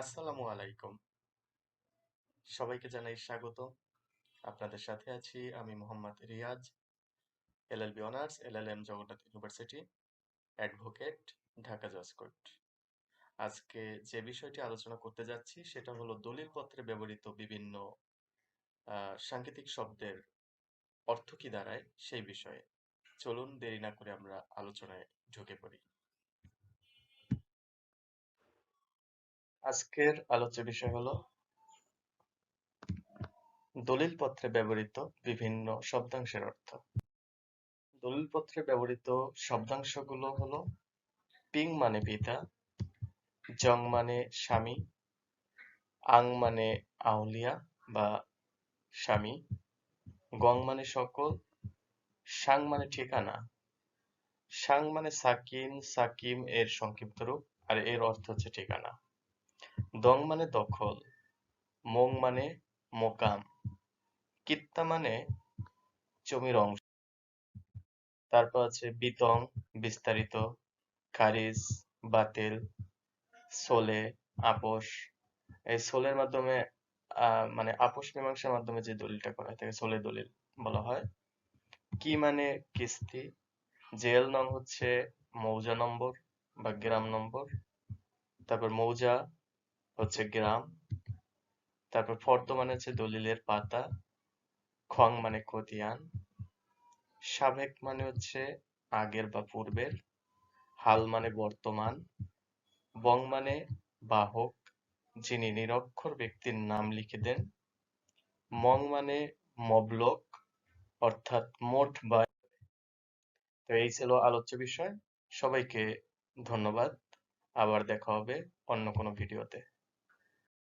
আসসালামু আলাইকুম। সবাইকে জানাই স্বাগত। আপনাদের সাথে আছি আমি Mohammad Riaz, LLB honours, LLM Jagannath university, advocate, Dhaka জজ কোর্ট। আজকে যে বিষয়টি আলোচনা করতে যাচ্ছি সেটা হলো দলিলপত্রে ব্যবহৃত বিভিন্ন সাংকেতিক শব্দের অর্থ কি দাঁড়ায় সেই বিষয়ে। চলুন দেরি না করে আমরা আলোচনায় ঢুকে পড়ি। আজকের আলোচ্য বিষয় হলো দলিলপত্রে ব্যবহৃত বিভিন্ন শব্দাংশের অর্থ। দলিলপত্রে ব্যবহৃত শব্দাংশগুলো হলো পিং মানে পিতা, জং মানে স্বামী, আং মানে আউলিয়া বা স্বামী, গং মানে সকল, সাং মানে ঠিকানা, সাং মানে সাকিন, সাকিম এর সংক্ষিপ্ত রূপ, আর এর অর্থ হচ্ছে ঠিকানা। দং মানে দখল, মোং মানে মোকাম, কিত্তা মানে জমির অংশ। তারপর আছে বিতং, বিস্তারিত, খারিজ, বাতিল, সোলে, আপোষ। এই সোলের মাধ্যমে মানে আপোষ মীমাংসার মাধ্যমে যে দলিলটা করা হয়, তাকে সোলে দলিল বলা হয়। কি মানে কিস্তি? জেল নং হচ্ছে মৌজা নম্বর বা গ্রাম নম্বর। তারপর মৌজা হচ্ছে গ্রাম, তারপর ফর্দ মানে হচ্ছে দলিলের পাতা খং মানে খতিয়ান, সাবেক মানে হচ্ছে আগের বা পূর্বের, হাল মানে বর্তমান, বং মানে বাহক, যিনি নিরক্ষর ব্যক্তির নাম লিখে দেন, মং মানে মবলক, অর্থাৎ মোট বা তো এই ছিল আলোচ্য বিষয়, সবাইকে ধন্যবাদ, আবার দেখা হবে অন্য কোনো ভিডিওতে।